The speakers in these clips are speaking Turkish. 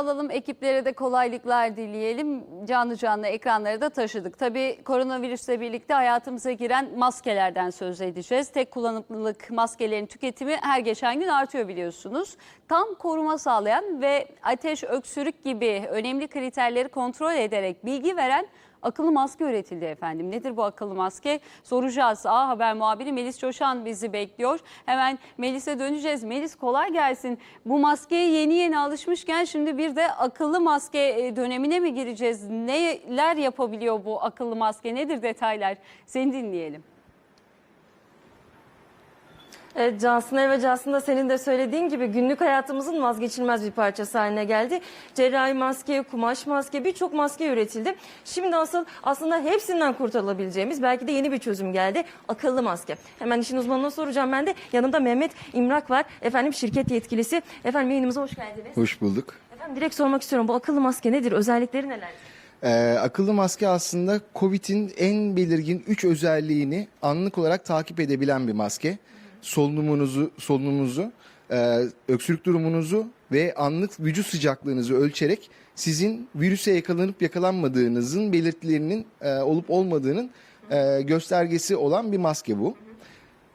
alalım, ekiplere de kolaylıklar dileyelim. Canlı canlı ekranları da taşıdık. Tabii koronavirüsle birlikte hayatımıza giren maskelerden söz edeceğiz. Tek kullanımlık maskelerin tüketimi her geçen gün artıyor biliyorsunuz. Tam koruma sağlayan ve ateş, öksürük gibi önemli kriterleri kontrol ederek bilgi veren akıllı maske üretildi efendim. Nedir bu akıllı maske? Soracağız. A Haber muhabiri Melis Coşan bizi bekliyor. Hemen Melis'e döneceğiz. Melis kolay gelsin. Bu maskeye yeni yeni alışmışken şimdi bir de akıllı maske e, dönemine mi gireceğiz? Neler yapabiliyor bu akıllı maske? Nedir detaylar? Seni dinleyelim. Evet Cansın ve Cansın senin de söylediğin gibi günlük hayatımızın vazgeçilmez bir parçası haline geldi. Cerrahi maske, kumaş maske birçok maske üretildi. Şimdi asıl aslında hepsinden kurtulabileceğimiz belki de yeni bir çözüm geldi. Akıllı maske. Hemen işin uzmanına soracağım ben de. Yanımda Mehmet İmrak var. Efendim şirket yetkilisi. Efendim yayınımıza hoş geldiniz. Hoş bulduk. Efendim direkt sormak istiyorum. Bu akıllı maske nedir? Özellikleri neler? Ee, akıllı maske aslında COVID'in en belirgin 3 özelliğini anlık olarak takip edebilen bir maske. Solunumunuzu, solunumunuzu, e, öksürük durumunuzu ve anlık vücut sıcaklığınızı ölçerek sizin virüse yakalanıp yakalanmadığınızın belirtilerinin e, olup olmadığının e, göstergesi olan bir maske bu.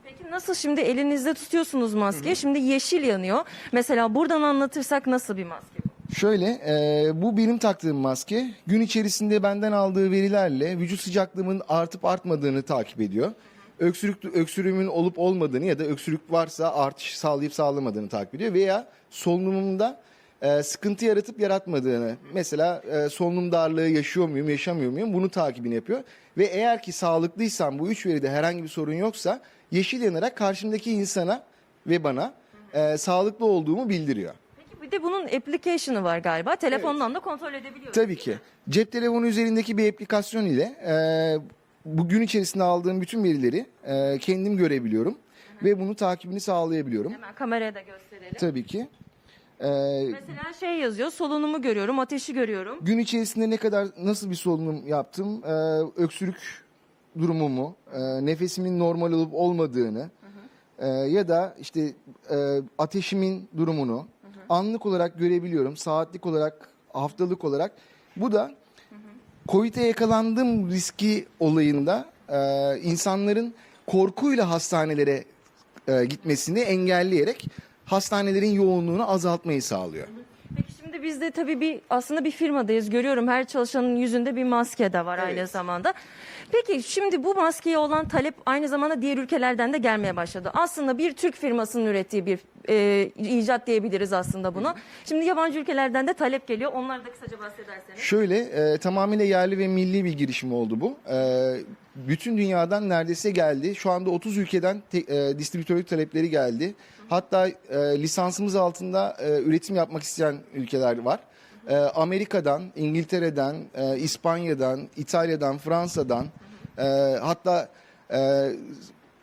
Peki nasıl şimdi elinizde tutuyorsunuz maske? Şimdi yeşil yanıyor. Mesela buradan anlatırsak nasıl bir maske bu? Şöyle, e, bu benim taktığım maske. Gün içerisinde benden aldığı verilerle vücut sıcaklığımın artıp artmadığını takip ediyor. Öksürük, öksürüğümün olup olmadığını ya da öksürük varsa artış sağlayıp sağlamadığını takip ediyor. Veya solunumumda e, sıkıntı yaratıp yaratmadığını. Mesela e, solunum darlığı yaşıyor muyum, yaşamıyor muyum bunu takibini yapıyor. Ve eğer ki sağlıklıysam bu üç veride herhangi bir sorun yoksa yeşil yanarak karşımdaki insana ve bana e, sağlıklı olduğumu bildiriyor. Peki bir de bunun application'ı var galiba. Telefondan da kontrol edebiliyoruz. Tabii ki. Cep telefonu üzerindeki bir aplikasyon ile e, bu gün içerisinde aldığım bütün verileri e, kendim görebiliyorum ve bunu takibini sağlayabiliyorum. Hemen kameraya da gösterelim. Tabii ki. E, Mesela şey yazıyor, solunumu görüyorum, ateşi görüyorum. gün içerisinde ne kadar nasıl bir solunum yaptım, e, öksürük durumumu, e, nefesimin normal olup olmadığını e, ya da işte e, ateşimin durumunu anlık olarak görebiliyorum. Saatlik olarak, haftalık olarak. Bu da Covid'e yakalandım riski olayında e, insanların korkuyla hastanelere e, gitmesini engelleyerek hastanelerin yoğunluğunu azaltmayı sağlıyor. Biz de tabii bir aslında bir firmadayız. Görüyorum her çalışanın yüzünde bir maske de var aynı Evet. zamanda. Peki şimdi bu maskeye olan talep aynı zamanda diğer ülkelerden de gelmeye başladı. Aslında bir Türk firmasının ürettiği bir e, icat diyebiliriz aslında buna. Şimdi yabancı ülkelerden de talep geliyor. Onları da kısaca bahsederseniz. Şöyle e, tamamıyla yerli ve milli bir girişim oldu bu. E, bütün dünyadan neredeyse geldi. Şu anda 30 ülkeden te, e, distribütörlük talepleri geldi. Hatta e, lisansımız altında e, üretim yapmak isteyen ülkeler var. E, Amerika'dan, İngiltere'den, e, İspanya'dan, İtalya'dan, Fransa'dan e, hatta e,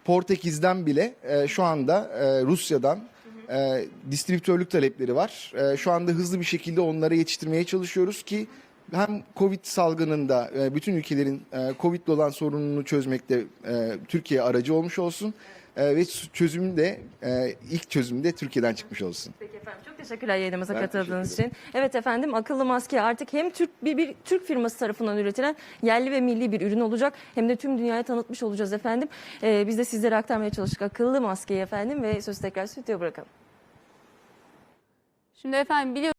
Portekiz'den bile e, şu anda e, Rusya'dan e, distribütörlük talepleri var. E, şu anda hızlı bir şekilde onlara yetiştirmeye çalışıyoruz ki hem Covid salgınında e, bütün ülkelerin e, Covid'le olan sorununu çözmekte e, Türkiye aracı olmuş olsun ve çözüm de ilk çözüm de Türkiye'den çıkmış olsun. Peki efendim çok teşekkürler yayınımıza Ben katıldığınız teşekkür için. Evet efendim akıllı maske artık hem Türk bir, bir Türk firması tarafından üretilen yerli ve milli bir ürün olacak hem de tüm dünyaya tanıtmış olacağız efendim. Ee, biz de sizlere aktarmaya çalıştık akıllı maskeyi efendim ve sözü tekrar stüdyoya bırakalım. Şimdi efendim biliyorsunuz